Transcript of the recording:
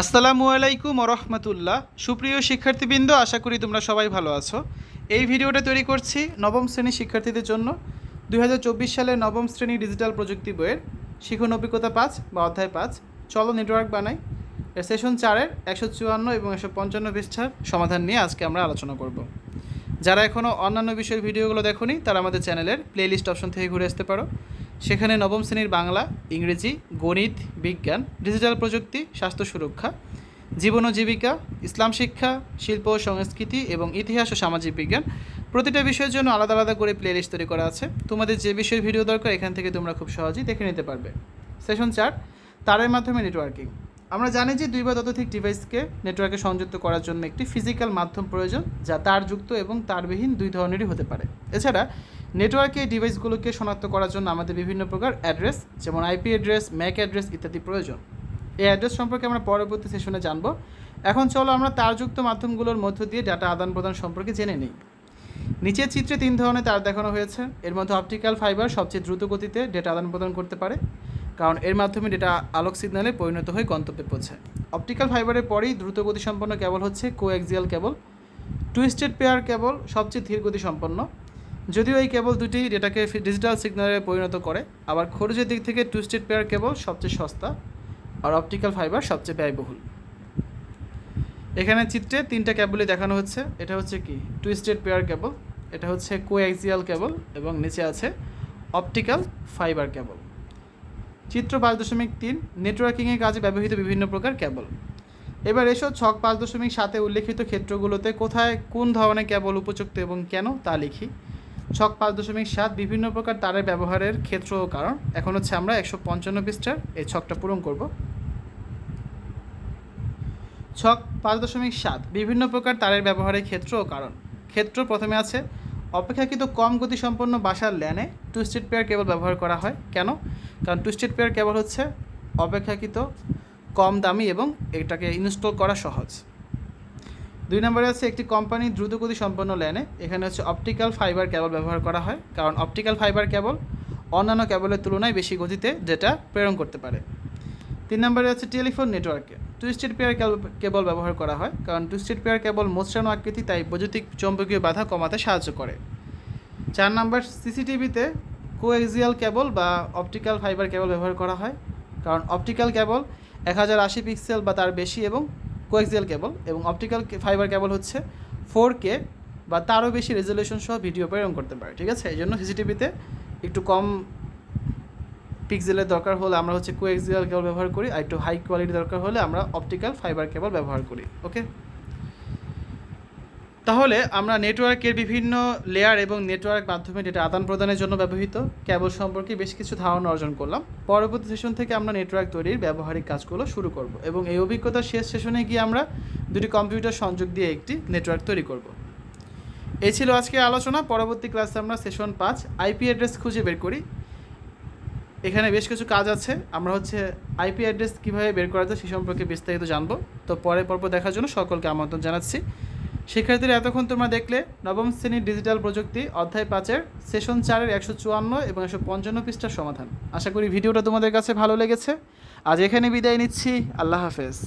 আসসালামু আলাইকুম রহমতুল্লাহ সুপ্রিয় শিক্ষার্থীবৃন্দ, আশা করি তোমরা সবাই ভালো আছো। এই ভিডিওটা তৈরি করছি নবম শ্রেণির শিক্ষার্থীদের জন্য। দু হাজার চব্বিশ সালের নবম শ্রেণি ডিজিটাল প্রযুক্তি বইয়ের শিখন অভিজ্ঞতা পাঁচ বা অধ্যায় পাঁচ। চলো নেটওয়ার্ক বানাই। সেশন চারের একশো চুয়ান্ন এবং একশো পঞ্চান্ন পৃষ্ঠার সমাধান নিয়ে আজকে আমরা আলোচনা করব। যারা এখনও অন্যান্য বিষয়ের ভিডিওগুলো দেখোনি, তারা আমাদের চ্যানেলের প্লেলিস্ট অপশন থেকে ঘুরে আসতে পারো। সেখানে নবম শ্রেণির বাংলা, ইংরেজি, গণিত, বিজ্ঞান, ডিজিটাল প্রযুক্তি, স্বাস্থ্য সুরক্ষা, জীবন ও জীবিকা, ইসলাম শিক্ষা, শিল্প ও সংস্কৃতি এবং ইতিহাস ও সামাজিক বিজ্ঞান প্রতিটা বিষয়ের জন্য আলাদা আলাদা করে প্লেলিস্ট তৈরি করা আছে। তোমাদের যে বিষয়ের ভিডিও দরকার, এখান থেকে তোমরা খুব সহজেই দেখে নিতে পারবে। সেশন চার, তারের মাধ্যমে নেটওয়ার্কিং আমরা জানি যে দুই বা ততোধিক ডিভাইসকে নেটওয়ার্কে সংযুক্ত করার জন্য একটি ফিজিক্যাল মাধ্যম প্রয়োজন, যা তারযুক্ত এবং তারবিহীন দুই ধরনেরই হতে পারে। এছাড়া নেটওয়ার্কে ডিভাইসগুলোকে শনাক্ত করার জন্য আমাদের বিভিন্ন প্রকার অ্যাড্রেস, যেমন আইপি অ্যাড্রেস, ম্যাক অ্যাড্রেস ইত্যাদি প্রয়োজন। এই অ্যাড্রেস সম্পর্কে আমরা পরবর্তী সেশনে জানব। এখন চলো আমরা তারযুক্ত মাধ্যমগুলোর মধ্য দিয়ে ডাটা আদান প্রদান সম্পর্কে জেনে নিই। নিচের চিত্রে তিন ধরনের তার দেখানো হয়েছে। এর মধ্যে অপটিক্যাল ফাইবার সবচেয়ে দ্রুত গতিতে ডেটা আদান প্রদান করতে পারে, কারণ এর মাধ্যমে ডেটা আলোক সিগন্যালে পরিণত হয়ে গন্তব্যে পৌঁছায়। অপটিক্যাল ফাইবারের পরেই দ্রুত গতিসম্পন্ন কেবল হচ্ছে co coaxial cable. Twisted pair cable সবচেয়ে ধীর গতি সম্পন্ন যদিও এই কেবল দুটি ডেটাকে ডিজিটাল সিগন্যালে পরিণত করে, আবার খরচের দিক থেকে টু স্টেট পেয়ার কেবল সবচেয়ে সস্তা আর অপটিক্যাল ফাইবার সবচেয়ে ব্যয়বহুল। এখানে চিত্রে তিনটা কেবলই দেখানো হচ্ছে। এটা হচ্ছে কি? টু স্টেট পেয়ার কেবল, এটা হচ্ছে কোএক্সিয়াল কেবল এবং নিচে আছে অপটিক্যাল ফাইবার কেবল। চিত্র পাঁচ দশমিক তিন নেটওয়ার্কিংয়ের কাজে ব্যবহৃত বিভিন্ন প্রকার কেবল। এবার এসো ছক পাঁচ দশমিক সাতে উল্লেখিত ক্ষেত্রগুলোতে কোথায় কোন ধরনের কেবল উপযুক্ত এবং কেন তা লিখি। ছক পাঁচ দশমিক সাত বিভিন্ন প্রকার তারের ব্যবহারের ক্ষেত্র ও কারণ। এখন হচ্ছে আমরা একশো পঞ্চান্ন পৃষ্ঠার এই ছকটা পূরণ করব। ছক পাঁচ দশমিক সাত, বিভিন্ন প্রকার তারের ব্যবহারের ক্ষেত্র ও কারণ। ক্ষেত্র প্রথমে আছে, অপেক্ষাকৃত কম গতিসম্পন্ন বাসার ল্যানে টুইস্টেড পেয়ার কেবল ব্যবহার করা হয়। কেন? কারণ টুইস্টেড পেয়ার কেবল হচ্ছে অপেক্ষাকৃত কম দামি এবং এটাকে ইনস্টল করা সহজ। দুই নম্বরে আছে একটি কোম্পানি দ্রুতগতি সম্পন্ন ল্যানে এখানে হচ্ছে অপটিক্যাল ফাইবার কেবল ব্যবহার করা হয়, কারণ অপটিক্যাল ফাইবার কেবল অন্যান্য কেবলের তুলনায় বেশি গতিতে ডেটা প্রেরণ করতে পারে। তিন নম্বরে আছে টেলিফোন নেটওয়ার্কে টু টুইস্টেড পেয়ার কেবল ব্যবহার করা হয়, কারণ টু টুইস্টেড পেয়ার কেবল মোচড়ানো আকৃতি, তাই বৈদ্যুতিক চৌম্বকীয় বাধা কমাতে সাহায্য করে। চার নম্বর সিসিটিভিতে কোএক্সিয়াল কেবল বা অপটিক্যাল ফাইবার কেবল ব্যবহার করা হয়, কারণ অপটিক্যাল কেবল এক হাজার আশি পিক্সেল বা তার বেশি এবং কোএক্সিয়াল কেবল এবং অপটিক্যাল ফাইবার কেবল হচ্ছে ফোর কে বা তারও বেশি রেজলিউশন সহ ভিডিও প্রেরণ করতে পারে, ঠিক আছে? এই জন্য সিসিটিভিতে একটু কম পিক্সেলের দরকার হলে আমরা হচ্ছে কোয়েক্সিয়াল কেবল ব্যবহার করি, আর একটু হাই কোয়ালিটি দরকার হলে আমরা অপটিক্যাল ফাইবার কেবল ব্যবহার করি ওকে তাহলে আমরা নেটওয়ার্কের বিভিন্ন লেয়ার এবং নেটওয়ার্ক মাধ্যমে ডেটা আদান প্রদানের জন্য ব্যবহৃত কেবল সম্পর্কে বেশ কিছু ধারণা অর্জন করলাম। পরবর্তী সেশন থেকে আমরা নেটওয়ার্ক তৈরির ব্যবহারিক কাজগুলো শুরু করব এবং এই অভিজ্ঞতার শেষ সেশনে গিয়ে আমরা দুটি কম্পিউটার সংযোগ দিয়ে একটি নেটওয়ার্ক তৈরি করব। এই ছিল আজকের আলোচনা। পরবর্তী ক্লাসে আমরা সেশন পাঁচ আইপি অ্যাড্রেস খুঁজে বের করি। এখানে বেশ কিছু কাজ আছে। আমরা হচ্ছে আইপি অ্যাড্রেস কীভাবে বের করা যায় সে সম্পর্কে বিস্তারিত জানব। তো পরের পর্ব দেখার জন্য সকলকে আমন্ত্রণ জানাচ্ছি। শিক্ষার্থীরা, এতক্ষণ তোমরা দেখলে নবম শ্রেণির ডিজিটাল প্রযুক্তি অধ্যায় পাঁচের সেশন চারের একশো চুয়ান্ন এবং একশো পঞ্চান্ন পৃষ্ঠার সমাধান। আশা করি ভিডিওটা তোমাদের কাছে ভালো লেগেছে। আজ এখানে বিদায় নিচ্ছি। আল্লাহ হাফেজ।